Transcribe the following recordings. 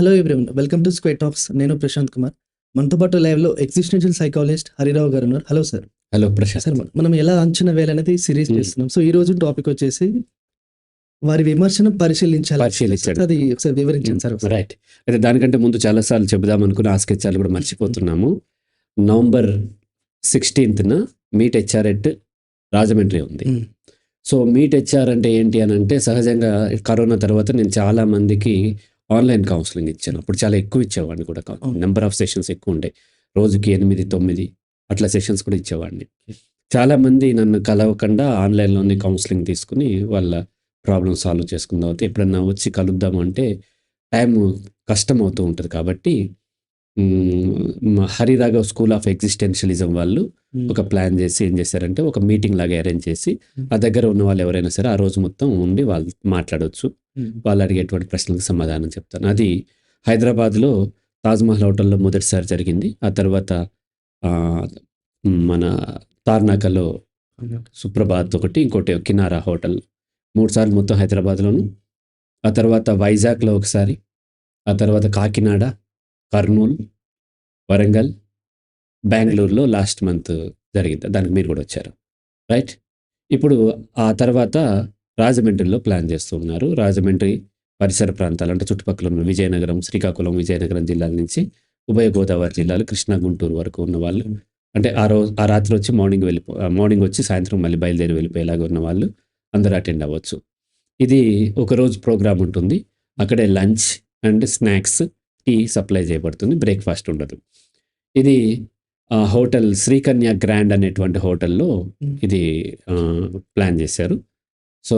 Hello everyone welcome to square talks నేను ప్రశాంత్ కుమార్. మనతో పాటు లైవ్లో ఎగ్జిస్టెన్షియల్ సైకాలజిస్ట్ హరిరావు గారు ఉన్నారు hello sir hello Prashanth. Sir మనం ఎలా అంచనా వేయాలనేది సిరీస్ Hmm. చేస్తున్నాం. సో ఈ రోజు టాపిక్ వచ్చేసి వారి విమర్శను పరిశీలించాలి. పరిశీలించండి. అది ఒకసారి వివరించండి సార్ ఒకసారి. రైట్ అయితే దానికంటే ముందు చాలాసార్లు చెబుదాం అనుకున్న ఆ స్కెచ్చాలు కూడా మర్చిపోతున్నాము. నవంబర్ సిక్స్టీన్త్న మీట్ హెచ్ఆర్ఎట్ రాజమండ్రి ఉంది. Hmm. సో మీట్ హెచ్ఆర్ అంటే ఏంటి అని అంటే సహజంగా కరోనా తర్వాత నేను చాలా మందికి ఆన్లైన్ కౌన్సిలింగ్ ఇచ్చాను అప్పుడు చాలా ఎక్కువ ఇచ్చేవాడిని కూడా. నెంబర్ ఆఫ్ సెషన్స్ ఎక్కువ ఉండే రోజుకి ఎనిమిది తొమ్మిది అట్లా సెషన్స్ కూడా ఇచ్చేవాడిని చాలా మంది నన్ను కలవకుండా ఆన్లైన్లోనే కౌన్సిలింగ్ తీసుకుని వాళ్ళ ప్రాబ్లమ్ సాల్వ్ చేసుకున్న తర్వాత ఎప్పుడన్నా వచ్చి కలుద్దాం అంటే టైం కష్టం అవుతూ ఉంటుంది కాబట్టి హరిరాఘవ్ స్కూల్ ఆఫ్ ఎగ్జిస్టెన్షియలిజం వాళ్ళు. ఒక ప్లాన్ చేసి ఏం చేశారంటే ఒక మీటింగ్ లాగా అరేంజ్ చేసి ఆ దగ్గర ఉన్న వాళ్ళు ఎవరైనా సరే ఆ రోజు మొత్తం ఉండి వాళ్ళు మాట్లాడవచ్చు. వాళ్ళు అడిగేటువంటి ప్రశ్నలకు సమాధానం చెప్తాను. అది హైదరాబాద్లో తాజ్మహల్ హోటల్లో మొదటిసారి జరిగింది. ఆ తర్వాత మన తార్నాకలో సుప్రభాత్ ఒకటి ఇంకోటి కినారా హోటల్. మూడు సార్లు మొత్తం హైదరాబాద్లోను. ఆ తర్వాత వైజాగ్లో ఒకసారి ఆ తర్వాత కాకినాడ కర్నూలు వరంగల్ బెంగళూరులో లాస్ట్ మంత్ జరిగింది. దానికి మీరు కూడా వచ్చారు. రైట్? ఇప్పుడు ఆ తర్వాత రాజమండ్రిలో ప్లాన్ చేస్తూ ఉన్నారు. రాజమండ్రి పరిసర ప్రాంతాలు అంటే చుట్టుపక్కల ఉన్న విజయనగరం శ్రీకాకుళం విజయనగరం జిల్లాల నుంచి ఉభయ గోదావరి జిల్లాలు కృష్ణా గుంటూరు వరకు ఉన్న వాళ్ళు. అంటే ఆ రోజు ఆ రాత్రి వచ్చి మార్నింగ్ వెళ్ళిపో మార్నింగ్ వచ్చి సాయంత్రం మళ్ళీ బయలుదేరి వెళ్ళిపోయేలాగా ఉన్న వాళ్ళు అందరూ అటెండ్ అవ్వచ్చు. ఇది ఒక రోజు ప్రోగ్రామ్ ఉంటుంది. అక్కడే lunch and snacks tea supply చేయబడుతుంది. బ్రేక్ఫాస్ట్ ఉండదు. ఇది హోటల్ శ్రీకన్య గ్రాండ్ అనేటువంటి హోటల్లో. ఇది ప్లాన్ చేశారు. సో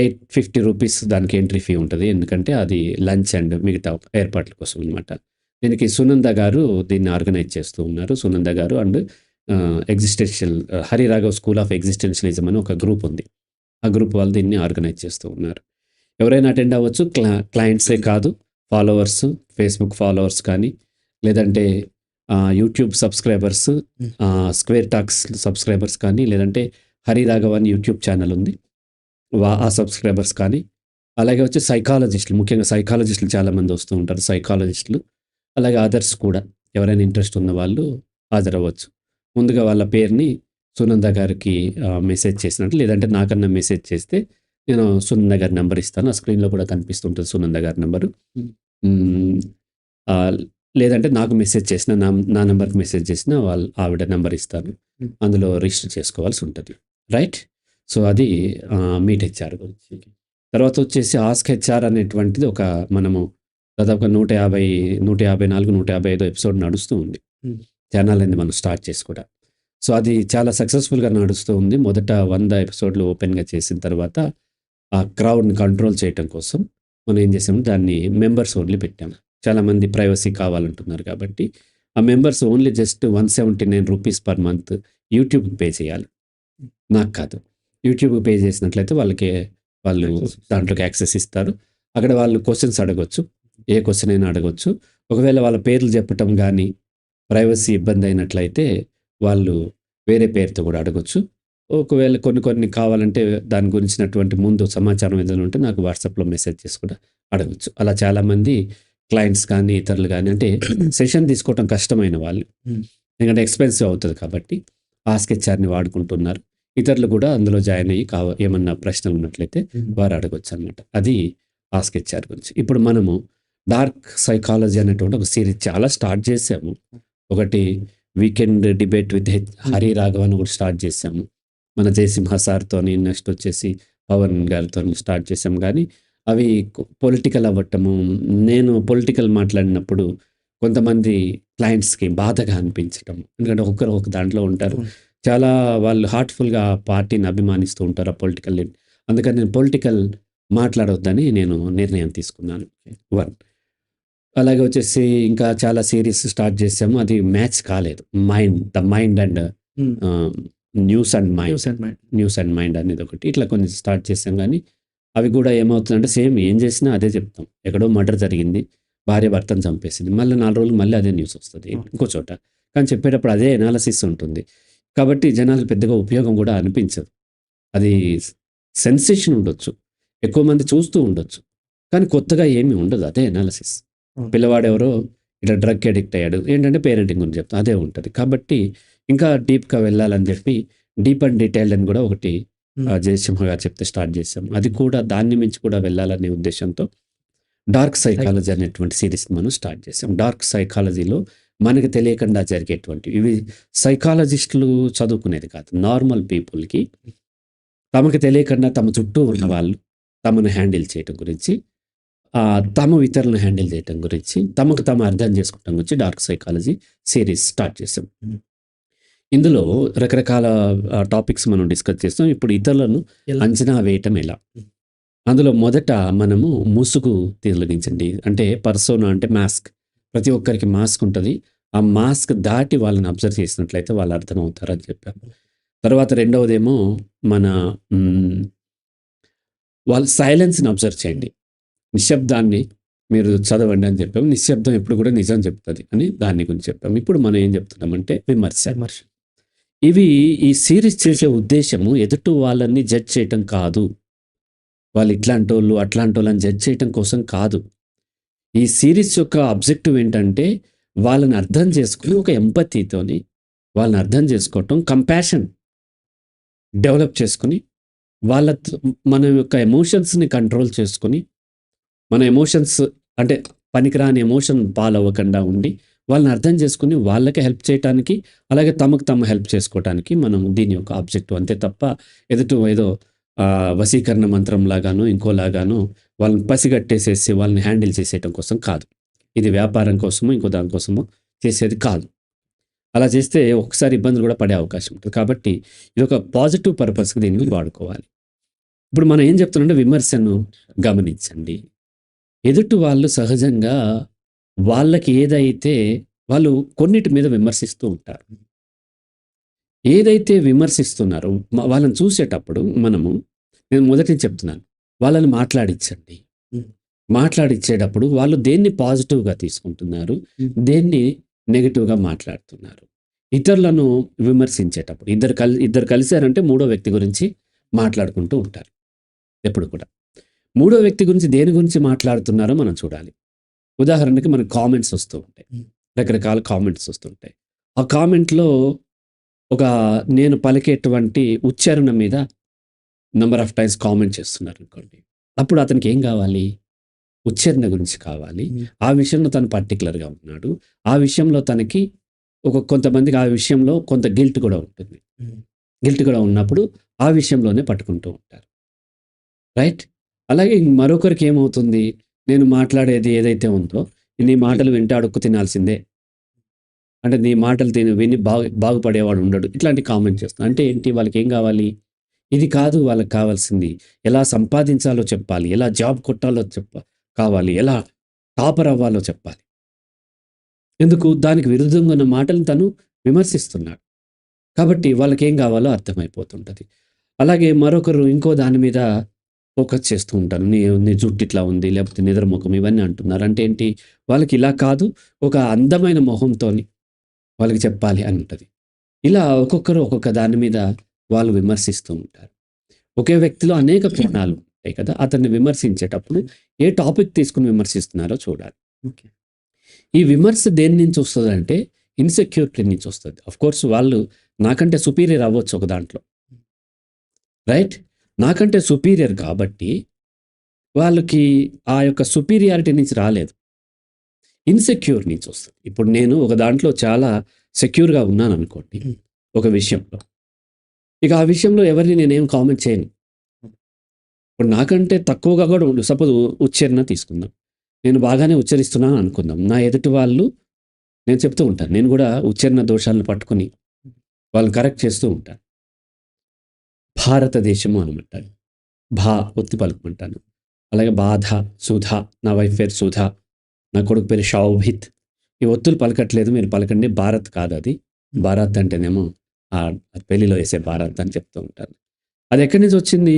ఎయిట్ ఫిఫ్టీ రూపీస్ దానికి ఎంట్రీ ఫీ ఉంటుంది. ఎందుకంటే అది లంచ్ అండ్ మిగతా ఏర్పాట్ల కోసం అనమాట దీనికి సునంద గారు దీన్ని ఆర్గనైజ్ చేస్తూ ఉన్నారు. సునంద గారు and existential Hariraghav school of existentialism అని ఒక గ్రూప్ ఉంది. ఆ గ్రూప్ వాళ్ళు దీన్ని ఆర్గనైజ్ చేస్తూ ఉన్నారు. ఎవరైనా అటెండ్ అవ్వచ్చు. క్లా క్లయింట్సే కాదు. ఫాలోవర్స్ ఫేస్బుక్ ఫాలోవర్స్ కానీ లేదంటే YouTube subscribers square talks subscribers కానీ లేదంటే హరిరాఘవ్ అని యూట్యూబ్ ఛానల్ ఉంది. ఆ సబ్స్క్రైబర్స్ కానీ అలాగే వచ్చి సైకాలజిస్టులు ముఖ్యంగా సైకాలజిస్టులు చాలామంది వస్తూ ఉంటారు సైకాలజిస్టులు అలాగే అదర్స్ కూడా ఎవరైనా ఇంట్రెస్ట్ ఉన్న వాళ్ళు హాజరవ్వచ్చు. ముందుగా వాళ్ళ పేరుని సునంద గారికి మెసేజ్ చేసినట్టు లేదంటే నాకన్నా మెసేజ్ చేస్తే నేను సునంద గారి నెంబర్ ఇస్తాను. ఆ స్క్రీన్లో కూడా కనిపిస్తుంటుంది సునంద గారి నెంబరు. లేదంటే నాకు మెసేజ్ చేసిన నా నా నెంబర్కి మెసేజ్ చేసిన వాళ్ళ ఆవిడ నెంబర్ ఇస్తాను. అందులో రిజిస్టర్ చేసుకోవాల్సి ఉంటుంది. రైట్? సో అది మీట్ హెచ్ఆర్ గురించి. తర్వాత వచ్చేసి ఆస్క్ హెచ్ఆర్ అనేటువంటిది ఒక మనము దాదాపు నూట యాభై నూట యాభై నాలుగు నూట యాభై ఐదు ఎపిసోడ్ నడుస్తూ ఉంది. ఛానల్ అనేది మనం స్టార్ట్ చేసి కూడా. సో అది చాలా సక్సెస్ఫుల్గా నడుస్తూ ఉంది. మొదట వంద ఎపిసోడ్లు ఓపెన్గా చేసిన తర్వాత ఆ క్రౌడ్ని కంట్రోల్ చేయటం కోసం మనం ఏం చేసాము దాన్ని మెంబర్స్ ఓన్లీ పెట్టాము చాలామంది ప్రైవసీ కావాలంటున్నారు కాబట్టి ఆ members only just one seventy nine rupees per month యూట్యూబ్కి పే చేయాలి. నాకు కాదు. యూట్యూబ్కి పే చేసినట్లయితే వాళ్ళకి వాళ్ళు దాంట్లోకి యాక్సెస్ ఇస్తారు. అక్కడ వాళ్ళు క్వశ్చన్స్ అడగొచ్చు. ఏ క్వశ్చన్ అయినా అడగొచ్చు. ఒకవేళ వాళ్ళ పేర్లు చెప్పటం కానీ ప్రైవసీ ఇబ్బంది అయినట్లయితే వాళ్ళు వేరే పేరుతో కూడా అడగొచ్చు. ఒకవేళ కొన్ని కొన్ని కావాలంటే దాని గురించినటువంటి ముందు సమాచారం ఏదైనా ఉంటే నాకు వాట్సాప్లో మెసేజ్ చేసి కూడా అడగొచ్చు. అలా చాలామంది క్లయింట్స్ కానీ ఇతరులు కానీ అంటే సెషన్ తీసుకోవటం కష్టమైన వాళ్ళు. Hmm. ఎందుకంటే ఎక్స్పెన్సివ్ అవుతుంది కాబట్టి ఆ స్కెచ్ఆర్ని వాడుకుంటున్నారు. ఇతరులు కూడా అందులో జాయిన్ అయ్యి కావ ఏమన్నా ప్రశ్నలు ఉన్నట్లయితే వారు అడగొచ్చు అనమాట అది ఆ స్కెచ్ఆర్ గురించి. ఇప్పుడు మనము డార్క్ సైకాలజీ అనేటువంటి ఒక సిరీస్ చాలా స్టార్ట్ చేసాము. ఒకటి weekend debate with Hari Raghav అని కూడా స్టార్ట్ చేసాము. మన జయసింహ సార్తో నెక్స్ట్ వచ్చేసి పవన్ గారితో స్టార్ట్ చేసాం. కానీ అవి పొలిటికల్ అవ్వటము నేను పొలిటికల్ మాట్లాడినప్పుడు కొంతమంది క్లయింట్స్కి బాధగా అనిపించటం. ఎందుకంటే ఒకరు ఒక దాంట్లో ఉంటారు. చాలా వాళ్ళు హార్ట్ఫుల్గా ఆ పార్టీని అభిమానిస్తూ ఉంటారు ఆ పొలిటికల్ అందుకని నేను పొలిటికల్ మాట్లాడొద్దని నేను నిర్ణయం తీసుకున్నాను. వన్ అలాగే వచ్చేసి ఇంకా చాలా సిరీస్ స్టార్ట్ చేసాము. అది మ్యాచ్ కాలేదు. Mind the mind and news and mind news and mind news and mind అనేది ఒకటి. ఇట్లా కొన్ని స్టార్ట్ చేసాం కానీ అవి కూడా ఏమవుతుందంటే సేమ్ ఏం చేసినా అదే చెప్తాం. ఎక్కడో మర్డర్ జరిగింది. భార్య భర్తను చంపేసింది. మళ్ళీ నాలుగు రోజులు మళ్ళీ అదే న్యూస్ వస్తుంది. ఇంకో చోట. కానీ చెప్పేటప్పుడు అదే ఎనాలసిస్ ఉంటుంది. కాబట్టి జనాలు పెద్దగా ఉపయోగం కూడా అనిపించదు. అది సెన్సేషన్ ఉండొచ్చు. ఎక్కువ మంది చూస్తూ ఉండొచ్చు. కానీ కొత్తగా ఏమీ ఉండదు. అదే ఎనాలసిస్ అవును. పిల్లవాడు ఎవరో ఇట్లా డ్రగ్ అడిక్ట్ అయ్యాడు. ఏంటంటే పేరెంటింగ్ గురించి చెప్తాం అదే ఉంటుంది. కాబట్టి ఇంకా డీప్గా వెళ్ళాలని చెప్పి డీప్ అండ్ డీటెయిల్డ్ అని కూడా ఒకటి. ఆ, జయసింహ గారు చెప్తే స్టార్ట్ చేసాం అది కూడా దాన్ని మించి కూడా వెళ్ళాలనే ఉద్దేశంతో డార్క్ సైకాలజీ అనేటువంటి సిరీస్ మనం స్టార్ట్ చేసాం డార్క్ సైకాలజీలో మనకి తెలియకుండా జరిగేటువంటి. ఇవి సైకాలజిస్టులు చదువుకునేది కాదు. నార్మల్ పీపుల్కి తమకు తెలియకుండా తమ చుట్టూ ఉన్న వాళ్ళు తమను హ్యాండిల్ చేయటం గురించి తమ ఇతరులను హ్యాండిల్ చేయటం గురించి తమకు తాము అర్థం చేసుకోవటం గురించి డార్క్ సైకాలజీ సిరీస్ స్టార్ట్ చేసాం. ఇందులో రకరకాల టాపిక్స్ మనం డిస్కస్ చేస్తాం. ఇప్పుడు ఇతరులను? అంచనా వేయటం ఎలా. అందులో మొదట మనము ముసుగు తొలగించండి అంటే పర్సోనా అంటే మాస్క్. ప్రతి ఒక్కరికి మాస్క్ ఉంటుంది. ఆ మాస్క్ దాటి వాళ్ళని అబ్జర్వ్ చేసినట్లయితే వాళ్ళు అర్థమవుతారు అని చెప్పాము తర్వాత రెండవదేమో మన వాళ్ళ సైలెన్స్ని అబ్జర్వ్ చేయండి. నిశ్శబ్దాన్ని మీరు చదవండి అని చెప్పాము నిశ్శబ్దం ఎప్పుడు కూడా నిజం చెప్తుంది అని దాని గురించి చెప్పాము ఇప్పుడు మనం ఏం చెప్తున్నామంటే విమర్శ. విమర్శ. ఇవి ఈ సిరీస్ చేసే ఉద్దేశము ఎదుటి వాళ్ళని జడ్జ్ చేయటం కాదు. వాళ్ళు ఇట్లాంటి వాళ్ళు అట్లాంటి వాళ్ళని జడ్జ్ చేయటం కోసం కాదు. ఈ సిరీస్ యొక్క అబ్జెక్టివ్ ఏంటంటే వాళ్ళని అర్థం చేసుకుని ఒక ఎంపతితోని వాళ్ళని అర్థం చేసుకోవటం కంపాషన్ డెవలప్ చేసుకుని వాళ్ళ మన యొక్క ఎమోషన్స్ని కంట్రోల్ చేసుకుని మన ఎమోషన్స్ అంటే పనికిరాని ఎమోషన్ పాలవ్వకుండా ఉండి వాళ్ళని అర్థం చేసుకుని వాళ్ళకి హెల్ప్ చేయటానికి అలాగే తమకు తమ హెల్ప్ చేసుకోవటానికి మనం దీని యొక్క ఆబ్జెక్టివ్ అంతే తప్ప ఎదుటి ఏదో వశీకరణ మంత్రం లాగాను ఇంకోలాగాను వాళ్ళని పసిగట్టేసేసి వాళ్ళని హ్యాండిల్ చేసేయటం కోసం కాదు. ఇది వ్యాపారం కోసమో ఇంకో దానికోసమో చేసేది కాదు. అలా చేస్తే ఒకసారి ఇబ్బందులు కూడా పడే అవకాశం ఉంటుంది. కాబట్టి ఇది ఒక పాజిటివ్ పర్పస్కి దీన్ని వాడుకోవాలి. ఇప్పుడు మనం ఏం చెప్తున్నామంటే విమర్శను గమనించండి. ఎదుటి వాళ్ళు సహజంగా వాళ్ళకి ఏదైతే వాళ్ళు కొన్నిటి మీద విమర్శిస్తూ ఉంటారు. ఏదైతే విమర్శిస్తున్నారో వాళ్ళని చూసేటప్పుడు మనము నేను మొదటి చెప్తున్నాను వాళ్ళని మాట్లాడించండి. మాట్లాడించేటప్పుడు వాళ్ళు దేన్ని పాజిటివ్గా తీసుకుంటున్నారు. దేన్ని నెగిటివ్గా మాట్లాడుతున్నారు. ఇతరులను విమర్శించేటప్పుడు ఇద్దరు కలి ఇద్దరు కలిశారంటే మూడో వ్యక్తి గురించి మాట్లాడుకుంటూ ఉంటారు. ఎప్పుడు కూడా. మూడో వ్యక్తి గురించి దేని గురించి మాట్లాడుతున్నారో మనం చూడాలి. ఉదాహరణకి మనకు కామెంట్స్ వస్తూ ఉంటాయి. రకరకాల కామెంట్స్ వస్తుంటాయి ఆ కామెంట్లో ఒక నేను పలికేటువంటి ఉచ్చారణ మీద నంబర్ ఆఫ్ టైమ్స్ కామెంట్ చేస్తున్నారు అనుకోండి. అప్పుడు అతనికి ఏం కావాలి? ఉచ్చారణ గురించి కావాలి. Hmm. ఆ విషయంలో తను పర్టికులర్గా ఉన్నాడు. ఆ విషయంలో తనకి ఒక కొంతమందికి ఆ విషయంలో కొంత గిల్ట్ కూడా ఉంటుంది. Hmm. గిల్ట్ కూడా ఉన్నప్పుడు ఆ విషయంలోనే పట్టుకుంటూ ఉంటారు. రైట్ అలాగే మరొకరికి ఏమవుతుంది? నేను మాట్లాడేది ఏదైతే ఉందో నీ మాటలు వింటే అడుక్కు తినాల్సిందే. అంటే నీ మాటలు తిని విని బాగు బాగుపడేవాడు ఉండడు. ఇట్లాంటి కామెంట్ చేస్తాను అంటే ఏంటి? వాళ్ళకి ఏం కావాలి? ఇది కాదు వాళ్ళకి కావాల్సింది. ఎలా సంపాదించాలో చెప్పాలి. ఎలా జాబ్ కొట్టాలో చెప్ప కావాలి. ఎలా టాపర్ అవ్వాలో చెప్పాలి. ఎందుకు? దానికి విరుద్ధంగా ఉన్న మాటలను తను విమర్శిస్తున్నాడు. కాబట్టి వాళ్ళకి ఏం కావాలో అర్థమైపోతుంటుంది. అలాగే మరొకరు ఇంకో దాని మీద ఫోకస్ చేస్తూ ఉంటారు. నీ నీ జుట్టు ఇట్లా ఉంది లేకపోతే నిద్రముఖం ఇవన్నీ అంటున్నారు. అంటే ఏంటి? వాళ్ళకి ఇలా కాదు. ఒక అందమైన మొహంతోని వాళ్ళకి చెప్పాలి అని ఉంటుంది. ఇలా ఒక్కొక్కరు ఒక్కొక్క దాని మీద వాళ్ళు విమర్శిస్తూ ఉంటారు. ఒకే వ్యక్తిలో అనేక కోణాలు ఉంటాయి కదా అతన్ని విమర్శించేటప్పుడు ఏ టాపిక్ తీసుకుని విమర్శిస్తున్నారో చూడాలి. ఓకే. ఈ విమర్శ దేని నుంచి వస్తుంది అంటే ఇన్సెక్యూరిటీ నుంచి వస్తుంది. అఫ్ కోర్స్ వాళ్ళు నాకంటే సుపీరియర్ అవ్వచ్చు ఒక దాంట్లో. రైట్ నాకంటే సుపీరియర్ కాబట్టి వాళ్ళకి ఆ యొక్క సుపీరియారిటీ నుంచి రాలేదు. ఇన్సెక్యూర్ నుంచి వస్తుంది. ఇప్పుడు నేను ఒక దాంట్లో చాలా సెక్యూర్గా ఉన్నాను అనుకోండి ఒక విషయంలో. ఇక ఆ విషయంలో ఎవరిని నేనేం కామెంట్ చేయను. ఇప్పుడు నాకంటే తక్కువగా కూడా ఉండు సపోజ్ ఉచ్చారణ తీసుకుందాం. నేను బాగానే ఉచ్చరిస్తున్నాను అనుకుందాం. నా ఎదుటి వాళ్ళు నేను చెప్తూ ఉంటాను. నేను కూడా ఉచ్చారణ దోషాలను పట్టుకుని వాళ్ళని కరెక్ట్ చేస్తూ ఉంటాను. భారతదేశము అనమంటాను భా ఒత్తి పలుకుమంటాను అలాగే బాధ సుధ నా వైఫ్ పేరు సుధ. నా కొడుకు పేరు షౌభిత్ ఈ ఒత్తులు పలకట్లేదు మీరు పలకండి. భారత్ కాదు అది. భారత్ అంటేనేమో ఆ పెళ్ళిలో వేసే భారత్ అని చెప్తూ ఉంటాను అది ఎక్కడి నుంచి వచ్చింది?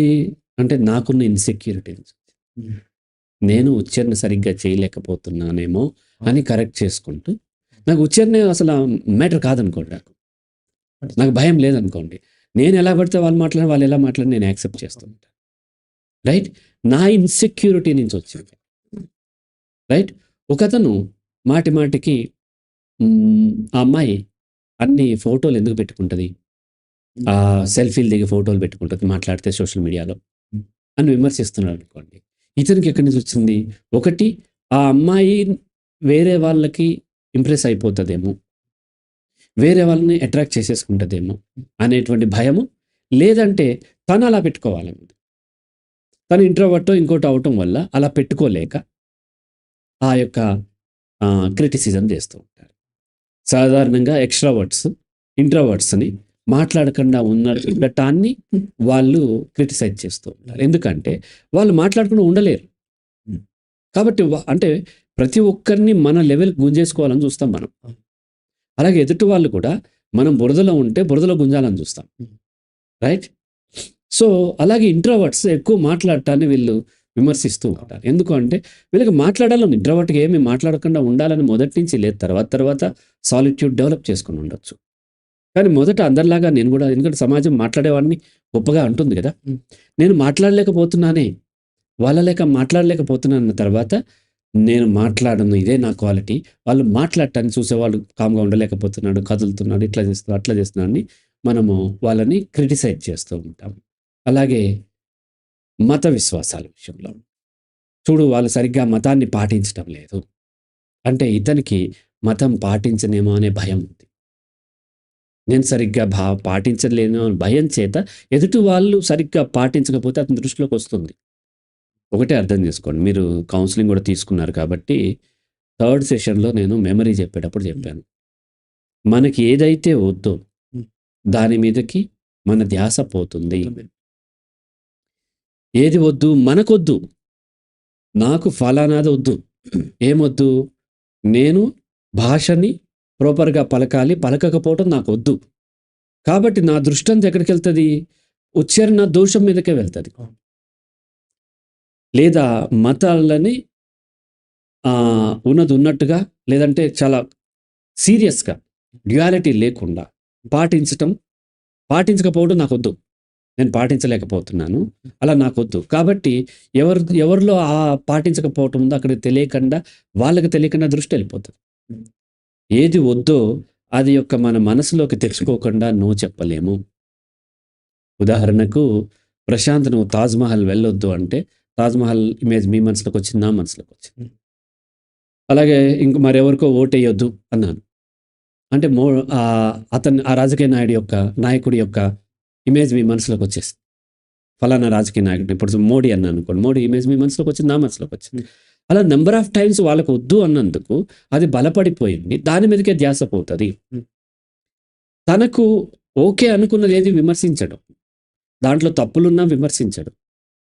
అంటే నాకున్న ఇన్సెక్యూరిటీ నుంచి. నేను ఉచ్చారణ సరిగ్గా చేయలేకపోతున్నానేమో అని కరెక్ట్ చేసుకుంటూ నాకు ఉచ్చారణ అసలు మ్యాటర్ కాదనుకోండి నాకు. నాకు భయం లేదనుకోండి. నేను ఎలా పడితే వాళ్ళు మాట్లాడి వాళ్ళు ఎలా మాట్లాడి నేను యాక్సెప్ట్ చేస్తూ ఉంటాను. రైట్ నా ఇన్సెక్యూరిటీ నుంచి వచ్చింది. రైట్ ఒకతను మాటి మాటికి ఆ అమ్మాయి అన్ని ఫోటోలు ఎందుకు పెట్టుకుంటుంది? ఆ సెల్ఫీలు దిగి ఫోటోలు పెట్టుకుంటుంది మాట్లాడితే సోషల్ మీడియాలో అని విమర్శిస్తున్నాడు అనుకోండి. ఇతనికి ఎక్కడి నుంచి వచ్చింది? ఒకటి ఆ అమ్మాయి వేరే వాళ్ళకి ఇంప్రెస్ అయిపోతుందేమో. వేరే వాళ్ళని అట్రాక్ట్ చేసేసుకుంటుందేమో అనేటువంటి భయము. లేదంటే తను అలా పెట్టుకోవాలి. తను ఇంట్రోవర్టో ఇంకోటి అవటం వల్ల అలా పెట్టుకోలేక ఆ యొక్క క్రిటిసిజం చేస్తూ ఉంటారు. సాధారణంగా ఎక్స్ట్రావర్డ్స్ ఇంట్రోవర్డ్స్ని మాట్లాడకుండా ఉన్న ఉండటాన్ని వాళ్ళు క్రిటిసైజ్ చేస్తూ ఉంటారు. ఎందుకంటే వాళ్ళు మాట్లాడకుండా ఉండలేరు. కాబట్టి అంటే ప్రతి ఒక్కరిని మన లెవెల్ గుంజేసుకోవాలని చూస్తాం మనం. అలాగే ఎదుటి వాళ్ళు కూడా మనం బురదలో ఉంటే బురదలో గుంజాలని చూస్తాం. రైట్? సో అలాగే ఇంట్రావర్ట్స్ ఎక్కువ మాట్లాడటాన్ని వీళ్ళు విమర్శిస్తూ ఉంటారు. ఎందుకు అంటే వీళ్ళకి మాట్లాడాలని ఇంట్రోవర్ట్కి ఏమి మాట్లాడకుండా ఉండాలని మొదటి నుంచి లేదు. తర్వాత తర్వాత సాలిట్యూడ్ డెవలప్ చేసుకుని ఉండొచ్చు. కానీ మొదట అందరిలాగా నేను కూడా ఎందుకంటే సమాజం మాట్లాడేవాడిని గొప్పగా అంటుంది కదా. నేను మాట్లాడలేకపోతున్నానే వాళ్ళ లేక మాట్లాడలేకపోతున్నాను తర్వాత నేను మాట్లాడను ఇదే నా క్వాలిటీ. వాళ్ళు మాట్లాడటాన్ని చూసేవాళ్ళు కామ్గా ఉండలేకపోతున్నాడు కదులుతున్నాడు ఇట్లా చేస్తున్నాడు అట్లా చేస్తున్నాడు అని మనము వాళ్ళని క్రిటిసైజ్ చేస్తూ ఉంటాం. అలాగే మత విశ్వాసాల విషయంలో. చూడు వాళ్ళు సరిగ్గా మతాన్ని పాటించడం లేదు. అంటే ఇతనికి మతం పాటించనేమో అనే భయం ఉంది. నేను సరిగ్గా భా పాటించలేను అనే భయం చేత ఎదుటి వాళ్ళు సరిగ్గా పాటించకపోతే అతని దృష్టిలోకి వస్తుంది. ఒకటే అర్థం చేసుకోండి. మీరు కౌన్సిలింగ్ కూడా తీసుకున్నారు కాబట్టి థర్డ్ సెషన్లో నేను మెమరీ చెప్పేటప్పుడు చెప్పాను. మనకి ఏదైతే వద్దో దాని మీదకి మన ధ్యాస పోతుంది. ఏది వద్దు? మనకొద్దు. నాకు ఫలానాది వద్దు. ఏమొద్దు? నేను భాషని ప్రాపర్గా పలకాలి పలకకపోవటం నాకు వద్దు కాబట్టి నా దృష్టి అంతా ఎక్కడికి వెళ్తుంది ఉచ్చారణ దోషం మీదకే వెళ్తుంది. లేదా మతాలని ఉన్నది ఉన్నట్టుగా లేదంటే చాలా సీరియస్గా డ్యుయాలిటీ లేకుండా పాటించటం పాటించకపోవడం నాకు వద్దు నేను పాటించలేకపోతున్నాను. అలా నాకు వద్దు కాబట్టి ఎవరు ఎవరిలో ఆ పాటించకపోవటం ఉందో అక్కడ తెలియకుండా వాళ్ళకి తెలియకుండా దృష్టి వెళ్ళిపోతుంది. ఏది వద్దో అది యొక్క మన మనసులోకి తెచ్చుకోకుండా నో చెప్పలేము. ఉదాహరణకు ప్రశాంత్ నువ్వు తాజ్మహల్ వెళ్ళొద్దు అంటే తాజ్మహల్ ఇమేజ్ మీ మనసులోకి వచ్చింది నా మనసులోకి వచ్చింది అలాగే ఇంక మరెవరికో ఓటేయొద్దు అన్నాను. అంటే మో ఆ ఆ రాజకీయ నాయుడు యొక్క నాయకుడి యొక్క ఇమేజ్ మీ మనసులోకి వచ్చేసింది. ఫలానా రాజకీయ నాయకుడు ఇప్పుడు మోడీ అన్నాను అనుకోండి మోడీ ఇమేజ్ మీ మనసులోకి వచ్చింది నా మనసులోకి వచ్చింది. అలా నెంబర్ ఆఫ్ టైమ్స్ వాళ్ళకు వద్దు అన్నందుకు అది బలపడిపోయింది దాని మీదకే ధ్యాస పోతుంది. తనకు ఓకే అనుకున్నది ఏది విమర్శించడు. దాంట్లో తప్పులున్నా విమర్శించడు.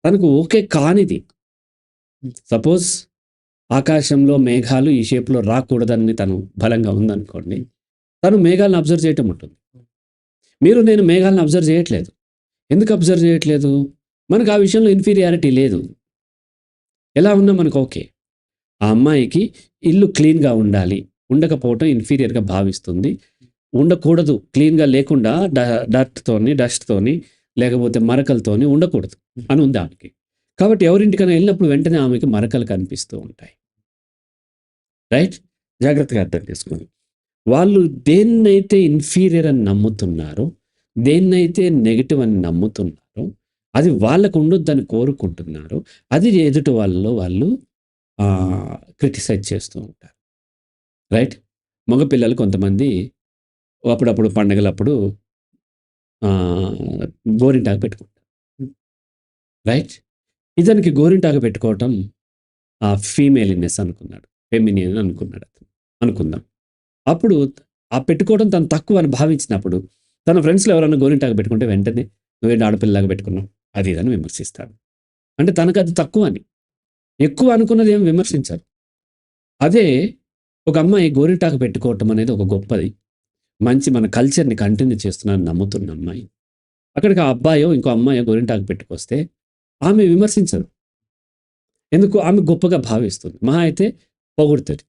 తనకు ఓకే కానిది. సపోజ్ ఆకాశంలో మేఘాలు ఈ షేప్లో రాకూడదని తను బలంగా ఉందనుకోండి తను మేఘాలను అబ్జర్వ్ చేయటం ఉంటుంది. మీరు నేను మేఘాలను అబ్జర్వ్ చేయట్లేదు. ఎందుకు అబ్జర్వ్ చేయట్లేదు? మనకు ఆ విషయంలో ఇన్ఫీరియారిటీ లేదు. ఎలా ఉన్నా మనకు ఓకే ఆ అమ్మాయికి ఇల్లు క్లీన్గా ఉండాలి. ఉండకపోవటం ఇన్ఫీరియర్గా భావిస్తుంది. ఉండకూడదు. క్లీన్గా లేకుండా డ డర్ట్తోని డస్ట్తోని లేకపోతే మరకలతోని ఉండకూడదు అని ఉంది ఆమెకి. కాబట్టి ఎవరింటికైనా వెళ్ళినప్పుడు వెంటనే ఆమెకి మరకలు కనిపిస్తూ ఉంటాయి. రైట్ జాగ్రత్తగా అర్థం చేసుకోండి. వాళ్ళు దేన్నైతే ఇన్ఫీరియర్ అని నమ్ముతున్నారో దేన్నైతే నెగిటివ్ అని నమ్ముతున్నారో అది వాళ్ళకు ఉండొద్దని కోరుకుంటున్నారు అది ఎదుటి వాళ్ళలో వాళ్ళు క్రిటిసైజ్ చేస్తూ ఉంటారు. రైట్ మగపిల్లలు కొంతమంది అప్పుడప్పుడు పండగలప్పుడు గోరింటాకు పెట్టుకుంటారు. రైట్ ఇతనికి గోరింటాకు పెట్టుకోవటం ఆ ఫీమేలినెస్ అనుకున్నాడు. ఫెమినియన్ అనుకున్నాడు అతను. అనుకుందాం. అప్పుడు ఆ పెట్టుకోవడం తను తక్కువ అని భావించినప్పుడు తన ఫ్రెండ్స్లో ఎవరైనా గోరింటాకు పెట్టుకుంటే వెంటనే నువ్వేంటి ఆడపిల్లలాగా పెట్టుకున్నావు? అది ఇదని విమర్శిస్తాడు. అంటే తనకు అది తక్కువ అని. ఎక్కువ అనుకున్నది ఏమి విమర్శించారు. అదే ఒక అమ్మాయి గోరింటాకు పెట్టుకోవటం అనేది ఒక గొప్పది. మంచి మన కల్చర్ని కంటిన్యూ చేస్తున్నాను నమ్ముతున్న అమ్మాయి. అక్కడికి ఆ అబ్బాయో ఇంకో అమ్మాయో గోరింటాకు పెట్టుకొస్తే ఆమె విమర్శించదు. ఎందుకు? ఆమె గొప్పగా భావిస్తుంది. మహా అయితే పొగుడుతుంది.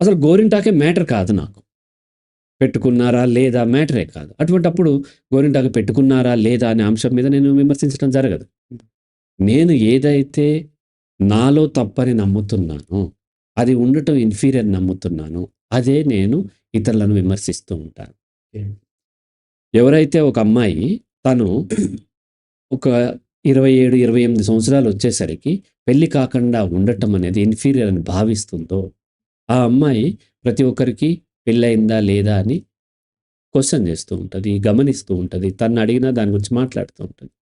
అసలు గోరింటాకే మ్యాటర్ కాదు నాకు. పెట్టుకున్నారా లేదా మ్యాటరే కాదు. అటువంటప్పుడు గోరింటాకు పెట్టుకున్నారా లేదా అనే అంశం మీద నేను విమర్శించడం జరగదు. నేను ఏదైతే నాలో తప్పని నమ్ముతున్నానో అది ఉండటం ఇన్ఫీరియర్ నమ్ముతున్నాను అదే నేను ఇతరులను విమర్శిస్తూ ఉంటాను. ఎవరైతే ఒక అమ్మాయి తను ఒక ఇరవై ఏడు ఇరవై ఎనిమిది సంవత్సరాలు వచ్చేసరికి పెళ్ళి కాకుండా ఉండటం అనేది ఇన్ఫీరియర్ అని భావిస్తుందో ఆ అమ్మాయి ప్రతి ఒక్కరికి పెళ్ళయిందా లేదా అని క్వశ్చన్ చేస్తూ ఉంటుంది గమనిస్తూ ఉంటుంది తను అడిగినా దాని గురించి మాట్లాడుతూ ఉంటుంది.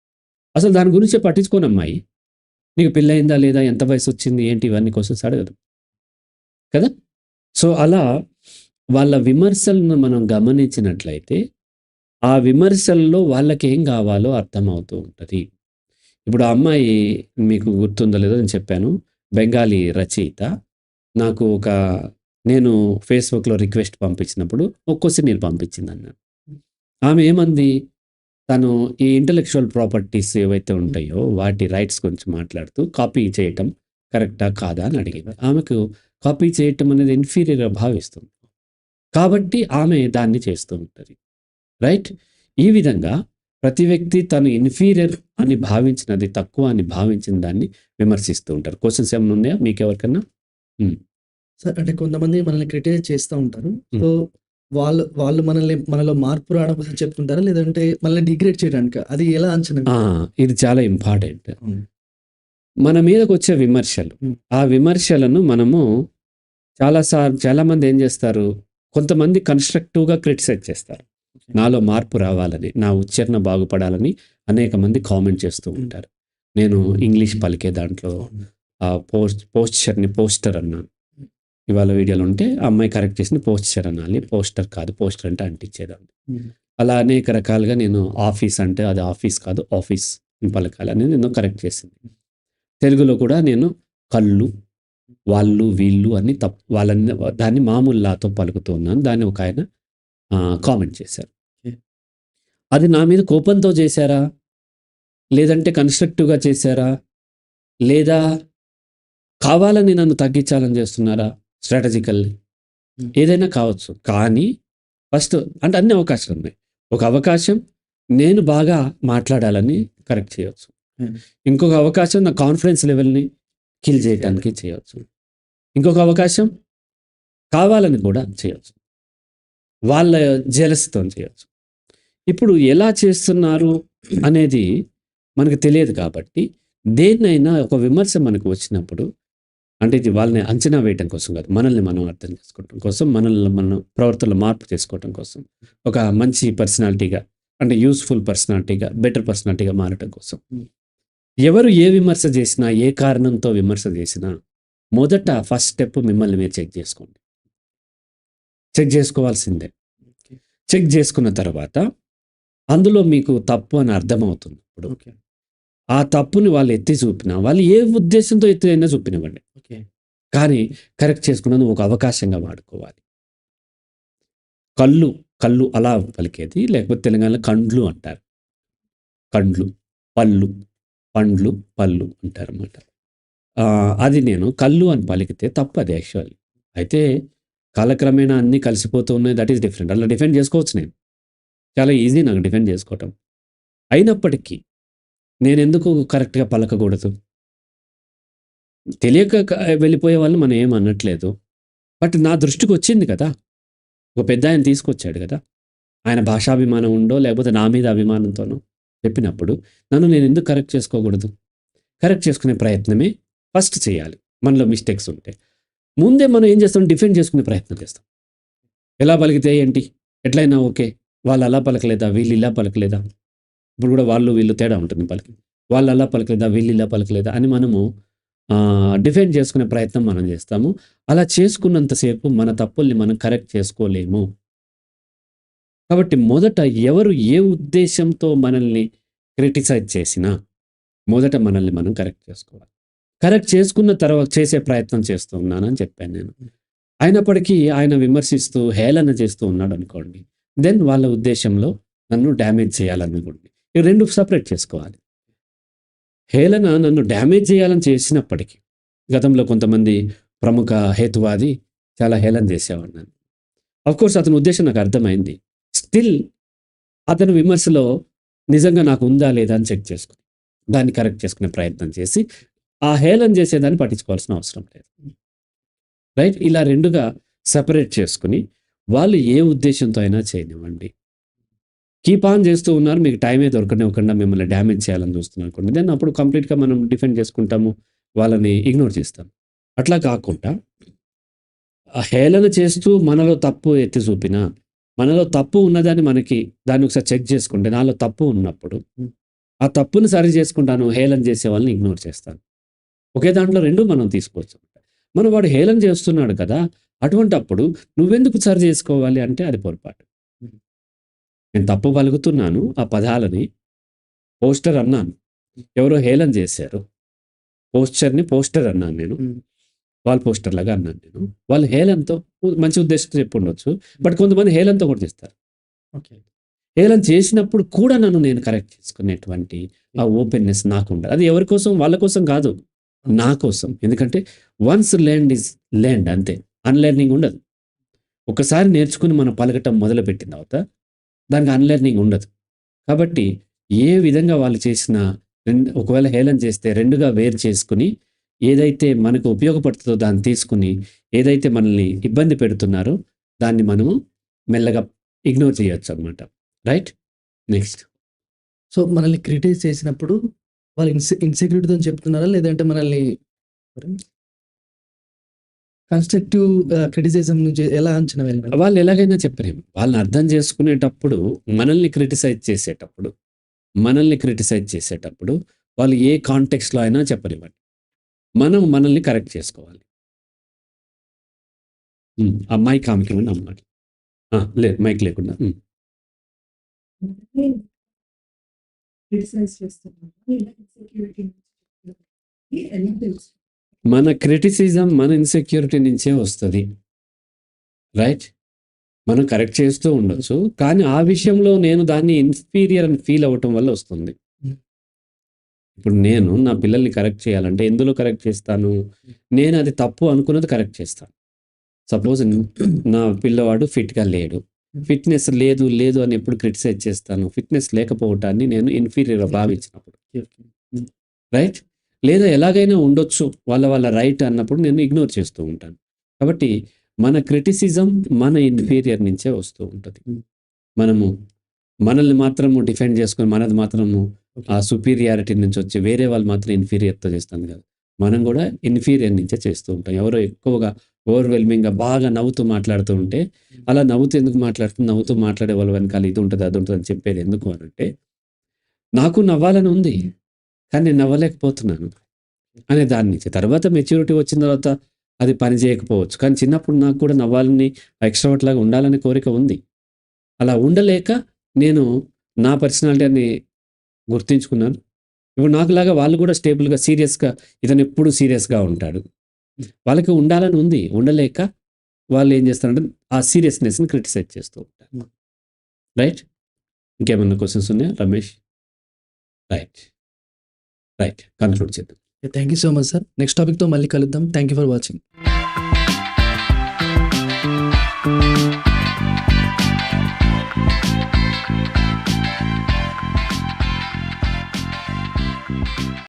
అసలు దాని గురించి పట్టించుకోని అమ్మాయి. నీకు పెళ్ళయిందా లేదా ఎంత వయసు వచ్చింది ఏంటి ఇవన్నీ క్వశ్చన్స్ అడగదు. కదా? సో అలా వాళ్ళ విమర్శలను మనం గమనించినట్లయితే ఆ విమర్శల్లో వాళ్ళకి ఏం కావాలో అర్థమవుతూ ఉంటుంది. ఇప్పుడు ఆ అమ్మాయి మీకు గుర్తుందో లేదో నేను చెప్పాను. బెంగాలీ రచయిత. నాకు ఒక నేను ఫేస్బుక్లో రిక్వెస్ట్ పంపించినప్పుడు ఒక క్వశ్చన్ నేను పంపించింది అన్నాడు ఆమె ఏమంది? తను ఈ ఇంటలెక్చువల్ ప్రాపర్టీస్ ఏవైతే ఉంటాయో వాటి రైట్స్ గురించి మాట్లాడుతూ కాపీ చేయటం కరెక్టా కాదా అని అడిగింది. ఆమెకు కాపీ చేయటం అనేది ఇన్ఫీరియర్గా భావిస్తుంది. కాబట్టి ఆమె దాన్ని చేస్తూ ఉంటుంది. రైట్ ఈ విధంగా ప్రతి వ్యక్తి తను ఇన్ఫీరియర్ అని భావించినది తక్కువ అని భావించిన దాన్ని విమర్శిస్తూ ఉంటారు. క్వశ్చన్స్ ఏమైనా ఉన్నాయా? మీకు ఎవరికన్నా సార్ అంటే కొంతమంది మనల్ని క్రిటిసైజ్ చేస్తూ ఉంటారు. సో వాళ్ళు వాళ్ళు మనల్ని మనలో మార్పు రావడం కోసం చెప్తుంటారా లేదంటే మనల్ని డిగ్రేడ్ చేయడానికి? అది ఎలా అంచనా ఇది చాలా ఇంపార్టెంట్. మన మీదకి వచ్చే విమర్శలు. ఆ విమర్శలను మనము చాలాసార్లు చాలామంది ఏం చేస్తారు? కొంతమంది కన్స్ట్రక్టివ్గా క్రిటిసైజ్ చేస్తారు. నాలో మార్పు రావాలని నా ఉచ్చారణ బాగుపడాలని అనేక మంది కామెంట్ చేస్తూ ఉంటారు. నేను ఇంగ్లీష్ పలికే దాంట్లో పోస్ట్ పోస్చర్ని పోస్టర్ అన్నాను. ఇవాళ వీడియోలో ఉంటే ఆ అమ్మాయి కరెక్ట్ చేసింది పోస్చర్ అనాలి పోస్టర్ కాదు పోస్టర్ అంటే అంటించేదాన్ని. Hmm. అలా అనేక రకాలుగా నేను ఆఫీస్ అంటే అది ఆఫీస్ కాదు ఆఫీస్ పలకాలి అనేది నేను కరెక్ట్ చేసింది. తెలుగులో కూడా నేను కళ్ళు వాళ్ళు వీళ్ళు అని తప్పు వాళ్ళని దాన్ని మామూలు లాతో పలుకుతూ ఉన్నాను. దాన్ని ఒక ఆయన కామెంట్ చేశారు. అది నా మీద కోపంతో చేశారా? లేదంటే కన్స్ట్రక్టివ్గా చేశారా? లేదా కావాలని నన్ను తగ్గించాలని చేస్తున్నారా? Strategically Hmm. ఏదైనా కావచ్చు. కానీ ఫస్ట్ అంటే అన్ని అవకాశాలు ఉన్నాయి. ఒక అవకాశం నేను బాగా మాట్లాడాలని కరెక్ట్ చేయవచ్చు Hmm. ఇంకొక అవకాశం నా కాన్ఫిడెన్స్ లెవెల్ని కిల్ చేయడానికి చేయవచ్చు ఇంకొక అవకాశం కావాలని కూడా చేయవచ్చు వాళ్ళ జలస్తో చేయవచ్చు ఇప్పుడు ఎలా చేస్తున్నారు అనేది మనకు తెలియదు కాబట్టి దేన్నైనా ఒక విమర్శ మనకు వచ్చినప్పుడు అంటే ఇది వాళ్ళని అంచనా వేయటం కోసం కాదు మనల్ని మనం అర్థం చేసుకోవటం కోసం మనల్ని మనం ప్రవర్తనలో మార్పు చేసుకోవటం కోసం ఒక మంచి పర్సనాలిటీగా అంటే యూస్ఫుల్ పర్సనాలిటీగా బెటర్ పర్సనాలిటీగా మారటం కోసం. ఎవరు ఏ విమర్శ చేసినా ఏ కారణంతో విమర్శ చేసినా మొదట ఫస్ట్ స్టెప్ మిమ్మల్ని మీరు చెక్ చేసుకోండి. చెక్ చేసుకోవాల్సిందే. చెక్ చేసుకున్న తర్వాత అందులో మీకు తప్పు అని అర్థమవుతున్నప్పుడు ఓకే. ఆ తప్పుని వాళ్ళు ఎత్తి చూపినా వాళ్ళు ఏ ఉద్దేశంతో ఎత్తి అయినా చూపినవ్వండి. ఓకే. కానీ కరెక్ట్ చేసుకున్నది ఒక అవకాశంగా వాడుకోవాలి. కళ్ళు కళ్ళు అలా పలికేది లేకపోతే తెలంగాణలో కండ్లు అంటారు. కండ్లు పళ్ళు పండ్లు పళ్ళు అంటారు అన్నమాట అది నేను కళ్ళు అని పలికితే తప్పు అది యాక్చువల్లీ. అయితే కాలక్రమేణా అన్నీ కలిసిపోతూ ఉన్నాయి దట్ ఈస్ డిఫరెంట్. అలా డిఫెండ్ చేసుకోవచ్చు నేను. చాలా ఈజీ నాకు డిఫెండ్ చేసుకోవటం. అయినప్పటికీ నేను ఎందుకు కరెక్ట్గా పలకకూడదు? తెలియక వెళ్ళిపోయే వాళ్ళు మనం ఏం అనట్లేదు. బట్ నా దృష్టికి వచ్చింది కదా. ఒక పెద్ద ఆయన తీసుకొచ్చాడు కదా. ఆయన భాషాభిమానం ఉండో లేకపోతే నా మీద అభిమానంతోనో చెప్పినప్పుడు నన్ను నేను ఎందుకు కరెక్ట్ చేసుకోకూడదు? కరెక్ట్ చేసుకునే ప్రయత్నమే ఫస్ట్ చేయాలి. మనలో మిస్టేక్స్ ఉంటే. ముందే మనం ఏం చేస్తాం? డిఫెండ్ చేసుకునే ప్రయత్నం చేస్తాం. ఎలా పలికితే ఏంటి? ఎట్లయినా ఓకే. వాళ్ళు అలా పలకలేదా? వీళ్ళు ఇలా పలకలేదా? ఇప్పుడు కూడా వాళ్ళు వీళ్ళు తేడా ఉంటుంది పలికి. వాళ్ళు అలా పలకలేదా వీళ్ళు ఇలా పలకలేదా అని మనము డిఫెండ్ చేసుకునే ప్రయత్నం మనం చేస్తాము. అలా చేసుకున్నంతసేపు మన తప్పుల్ని మనం కరెక్ట్ చేసుకోలేము. కాబట్టి మొదట ఎవరు ఏ ఉద్దేశంతో మనల్ని క్రిటిసైజ్ చేసినా మొదట మనల్ని మనం కరెక్ట్ చేసుకోవాలి. కరెక్ట్ చేసుకున్న తర్వాత చేసే ప్రయత్నం చేస్తూ ఉన్నానని చెప్పాను నేను. అయినప్పటికీ ఆయన విమర్శిస్తూ హేళన చేస్తూ ఉన్నాడు అనుకోండి దెన్ వాళ్ళ ఉద్దేశంలో నన్ను డ్యామేజ్ చేయాలనుకోండి. ఈ రెండు సపరేట్ చేసుకోవాలి. హేళన నన్ను డ్యామేజ్ చేయాలని చేసినప్పటికీ గతంలో కొంతమంది ప్రముఖ హేతువాది చాలా హేళన చేసేవాడు నన్ను. కోర్స్ అతని ఉద్దేశం నాకు అర్థమైంది. స్టిల్ అతని విమర్శలో నిజంగా నాకు ఉందా లేదా అని చెక్ చేసుకుని దాన్ని కరెక్ట్ చేసుకునే ప్రయత్నం చేసి ఆ హేళన చేసేదాన్ని పట్టించుకోవాల్సిన అవసరం లేదు. రైట్ ఇలా రెండుగా సపరేట్ చేసుకుని వాళ్ళు ఏ ఉద్దేశంతో అయినా చేయనివ్వండి. కీప్ ఆన్ చేస్తూ ఉన్నారు. మీకు టైమే దొరకనివ్వకుండా మిమ్మల్ని డ్యామేజ్ చేయాలని చూస్తున్నారు అనుకోండి. దెన్ అప్పుడు కంప్లీట్గా మనం డిఫెండ్ చేసుకుంటాము. వాళ్ళని ఇగ్నోర్ చేస్తాం అట్లా కాకుండా ఆ హేళన చేస్తూ మనలో తప్పు ఎత్తి చూపినా మనలో తప్పు ఉన్నదని మనకి దాన్ని ఒకసారి చెక్ చేసుకుంటే నాలో తప్పు ఉన్నప్పుడు ఆ తప్పుని సరి చేసుకుంటాను హేళన చేసే వాళ్ళని ఇగ్నోర్ చేస్తాను. ఒకే దాంట్లో రెండు మనం తీసుకోవచ్చు. మనం వాడు హేళన చేస్తున్నాడు కదా అటువంటి అప్పుడు నువ్వెందుకు సరి చేసుకోవాలి అంటే అది పొరపాటు. నేను తప్పు పలుకుతున్నాను ఆ పదాలని పోస్టర్ అన్నాను. ఎవరో హేళన చేశారు. పోస్టర్ని పోస్టర్ అన్నాను నేను. వాల్ పోస్టర్ లాగా అన్నాను నేను. వాళ్ళు హేళనతో మంచి ఉద్దేశంతో చెప్పి ఉండొచ్చు బట్ కొంతమంది హేళనతో కూడా చేస్తారు. ఓకే. హేళన చేసినప్పుడు కూడా నన్ను నేను కరెక్ట్ చేసుకునేటువంటి ఆ ఓపెన్నెస్ నాకు ఉండదు అది ఎవరి కోసం? వాళ్ళ కోసం కాదు. నా కోసం. ఎందుకంటే వన్స్ ల్యాండ్ ఇస్ ల్యాండ్ అంతే. అన్లెర్నింగ్ ఉండదు. ఒకసారి నేర్చుకుని మనం పలకటం మొదలుపెట్టిన తర్వాత దానికి అన్లెర్నింగ్ ఉండదు. కాబట్టి ఏ విధంగా వాళ్ళు చేసిన రెండు ఒకవేళ హేళన చేస్తే రెండుగా వేరు చేసుకుని ఏదైతే మనకు ఉపయోగపడుతుందో దాన్ని తీసుకుని ఏదైతే మనల్ని ఇబ్బంది పెడుతున్నారో దాన్ని మనము మెల్లగా ఇగ్నోర్ చేయొచ్చు అనమాట రైట్ నెక్స్ట్ సో మనల్ని క్రిటిసైజ్ చేసినప్పుడు వాళ్ళు ఇన్సె ఇన్సెక్యూరిటీతో చెప్తున్నారా? లేదంటే మనల్ని కన్స్ట్రక్టివ్ క్రిటిసిజం నుంచి ఎలా అంచనా వెళ్ళాలి వాళ్ళు ఎలాగైనా చెప్పలేము వాళ్ళని అర్థం చేసుకునేటప్పుడు మనల్ని క్రిటిసైజ్ చేసేటప్పుడు మనల్ని క్రిటిసైజ్ చేసేటప్పుడు వాళ్ళు ఏ కాంటెక్స్లో అయినా చెప్పనివ్వండి. మనం మనల్ని కరెక్ట్ చేసుకోవాలి. ఉమ్, ఆ మైక్ ఆమెకి ఇవ్వండి అమ్మాయి ఆ, లేదు మైక్ లేకుండా. క్రిటిసైజ్ చేస్తున్నాను. మన క్రిటిసిజం మన ఇన్సెక్యూరిటీ నుంచే వస్తుంది. రైట్ మనం కరెక్ట్ చేస్తూ ఉండొచ్చు. కానీ ఆ విషయంలో నేను దాన్ని ఇన్ఫీరియర్ అని ఫీల్ అవ్వటం వల్ల వస్తుంది. ఇప్పుడు నేను నా పిల్లల్ని కరెక్ట్ చేయాలంటే ఎందులో కరెక్ట్ చేస్తాను? నేను అది తప్పు అనుకున్నది కరెక్ట్ చేస్తాను. సపోజ్ నా పిల్లవాడు ఫిట్గా లేడు. ఫిట్నెస్ లేదు లేదు అని ఎప్పుడు క్రిటిసైజ్ చేస్తాను? ఫిట్నెస్ లేకపోవటాన్ని నేను ఇన్ఫీరియర్ భావించినప్పుడు. రైట్ లేదా ఎలాగైనా ఉండొచ్చు వాళ్ళ వాళ్ళ రైట్ అన్నప్పుడు నేను ఇగ్నోర్ చేస్తూ ఉంటాను. కాబట్టి మన క్రిటిసిజం మన ఇన్ఫీరియర్ నుంచే వస్తూ ఉంటుంది. మనము మనల్ని మాత్రము డిఫెండ్ చేసుకొని మనది మాత్రము ఆ సుపీరియారిటీ నుంచి వచ్చి వేరే వాళ్ళు మాత్రం ఇన్ఫీరియర్తో చేస్తాను కదా. మనం కూడా ఇన్ఫీరియర్ నుంచే చేస్తూ ఉంటాం. ఎవరో ఎక్కువగా ఓవర్వెల్మింగ్గా బాగా నవ్వుతూ మాట్లాడుతూ ఉంటే అలా నవ్వుతూ ఎందుకు మాట్లాడుతూ నవ్వుతూ మాట్లాడే వాళ్ళ వెనకాల ఇది ఉంటుంది అది ఉంటుంది అని చెప్పేది ఎందుకు అని అంటే నాకు నవ్వాలని ఉంది. కానీ నేను నవ్వలేకపోతున్నాను అనే దాని నుంచి తర్వాత మెచ్యూరిటీ వచ్చిన తర్వాత అది పని చేయకపోవచ్చు. కానీ చిన్నప్పుడు నాకు కూడా నవ్వాలని ఎక్స్ట్రావర్ట్ లాగా ఉండాలనే కోరిక ఉంది. అలా ఉండలేక నేను నా పర్సనాలిటీని గుర్తించుకున్నాను. ఇప్పుడు నాకులాగా వాళ్ళు కూడా స్టేబుల్గా సీరియస్గా ఇతను ఎప్పుడు సీరియస్గా ఉంటాడు. వాళ్ళకి ఉండాలని ఉంది. ఉండలేక వాళ్ళు ఏం చేస్తారంటే ఆ సీరియస్నెస్ని క్రిటిసైజ్ చేస్తూ ఉంటారు. రైట్ ఇంకేమైనా క్వశ్చన్స్ ఉన్నాయా? రమేష్? రైట్ రైట్ కన్క్లూడ్ చేద్దాం thank you so much sir next టాపిక్తో మళ్ళీ కలుద్దాం. Thank you for watching